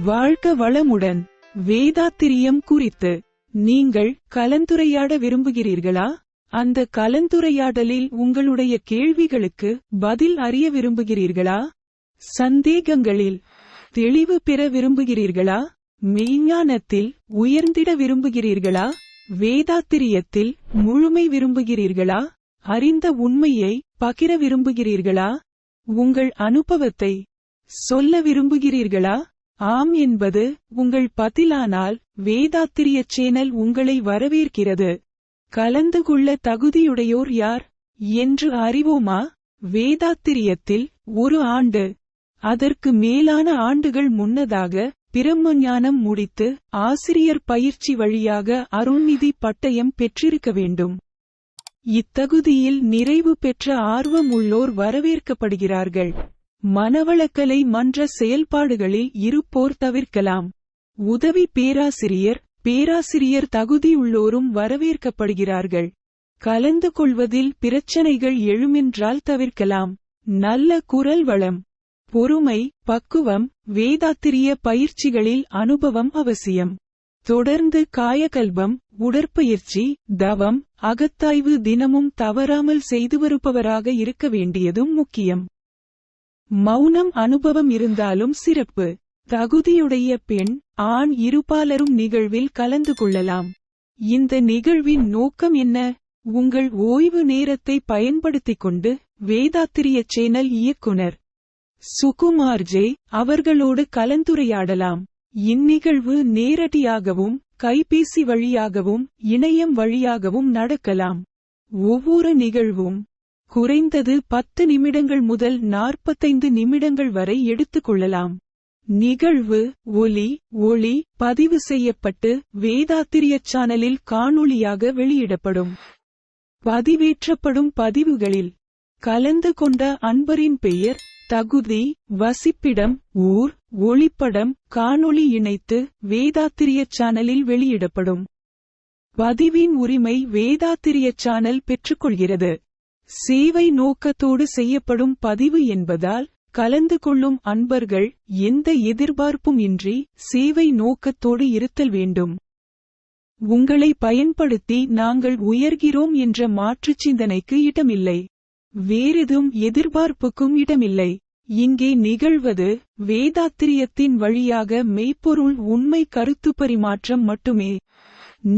வாழ்க வளமுடன். வேதாத்திரியம் குறித்து நீங்கள் கலந்துரையாட விரும்புகிறீர்களா? அந்த கலந்துரையாடலில் உங்களுடைய கேள்விகளுக்கு பதில் அறிய விரும்புகிறீர்களா? சந்தேகங்களில் தெளிவு பெற விரும்புகிறீர்களா? மெய்ஞானத்தில் உயர்ந்திட விரும்புகிறீர்களா? வேதாத்திரியத்தில் முழுமை விரும்புகிறீர்களா? அறிந்த உண்மையை பகிர விரும்புகிறீர்களா? உங்கள் அனுபவத்தை சொல்ல விரும்புகிறீர்களா? ஆம் என்பது உங்கள் பதிலானால் வேதாத்திரிய சேனல் உங்களை வரவேற்கிறது. கலந்து கொள்ள தகுதியுடையோர் யார் என்று அறிவோமா? வேதாத்திரியத்தில் ஒரு ஆண்டு அதற்கு மேலான ஆண்டுகள் முன்னதாக பிரம்மஞானம் முடித்து ஆசிரியர் பயிற்சி வழியாக அருள்நிதி பட்டயம் பெற்றிருக்க வேண்டும். இத்தகுதியில் நிறைவு பெற்ற ஆர்வம் உள்ளோர் வரவேற்கப்படுகிறார்கள். மனவளக்கலை மன்ற செயல்பாடுகளில் இருப்போர் தவிர்க்கலாம். உதவி பேராசிரியர் பேராசிரியர் தகுதியுள்ளோரும் வரவேற்கப்படுகிறார்கள். கலந்து கொள்வதில் பிரச்சனைகள் எழுமென்றால் தவிர்க்கலாம். நல்ல குரல் வளம் பொறுமை பக்குவம் வேதாத்திரிய பயிற்சிகளில் அனுபவம் அவசியம். தொடர்ந்து காயகல்பம் உடற்பயிற்சி தவம் அகத்தாய்வு தினமும் தவறாமல் செய்து வருபவராக இருக்க வேண்டியதும் முக்கியம். மௌனம் அனுபவம் இருந்தாலும் சிறப்பு. தகுதியுடைய பெண் ஆண் இருபாலரும் நிகழ்வில் கலந்து கொள்ளலாம். இந்த நிகழ்வின் நோக்கம் என்ன? உங்கள் ஓய்வு நேரத்தை பயன்படுத்திக் கொண்டு வேதாத்திரிய சேனல் இயக்குனர் சுகுமார் ஜே அவர்களோடு கலந்துரையாடலாம். இந்நிகழ்வு நேரடியாகவும் கைபேசி வழியாகவும் இணையம் வழியாகவும் நடக்கலாம். ஒவ்வொரு நிகழ்வும் குறைந்தது பத்து நிமிடங்கள் முதல் நாற்பத்தைந்து நிமிடங்கள் வரை எடுத்துக்கொள்ளலாம் நிகழ்வு ஒலி ஒளி பதிவு செய்யப்பட்டு வேதாத்திரிய சேனலில் காணொளியாக வெளியிடப்படும். பதிவேற்றப்படும் பதிவுகளில் கலந்து கொண்ட அன்பரின் பெயர் தகுதி வசிப்பிடம் ஊர் ஒளிப்படம் காணொளி இணைத்து வேதாத்திரிய சேனலில் வெளியிடப்படும். பதிவின் உரிமை வேதாத்திரிய சேனல் பெற்றுக்கொள்கிறது. சேவை நோக்கத்தோடு செய்யப்படும் பதிவு என்பதால் கலந்து கொள்ளும் அன்பர்கள் எந்த எதிர்பார்ப்பும் இன்றி சேவை நோக்கத்தோடு இருத்தல் வேண்டும். உங்களை பயன்படுத்தி நாங்கள் உயர்கிறோம் என்ற மாற்றுச் சிந்தனைக்கு இடமில்லை. வேறெதும் எதிர்பார்ப்புக்கும் இடமில்லை. இங்கே நிகழ்வது வேதாத்திரியத்தின் வழியாக மெய்ப்பொருள் உண்மை கருத்து பரிமாற்றம் மட்டுமே.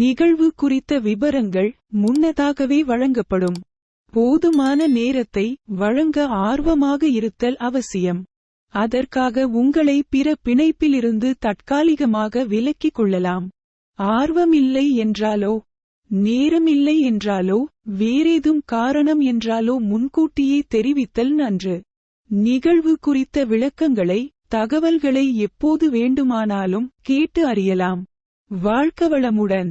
நிகழ்வு குறித்த விபரங்கள் முன்னதாகவே வழங்கப்படும். போதுமான நேரத்தை வழங்க ஆர்வமாக இருத்தல் அவசியம். அதற்காக உங்களை பிற பிணைப்பிலிருந்து தற்காலிகமாக விலக்கிக் கொள்ளலாம். ஆர்வமில்லை என்றாலோ நேரமில்லை என்றாலோ வேறேதும் காரணம் என்றாலோ முன்கூட்டியே தெரிவித்தல் நன்று. நிகழ்வு குறித்த விளக்கங்களை தகவல்களை எப்போது வேண்டுமானாலும் கேட்டு அறியலாம். வாழ்க்க வளமுடன்.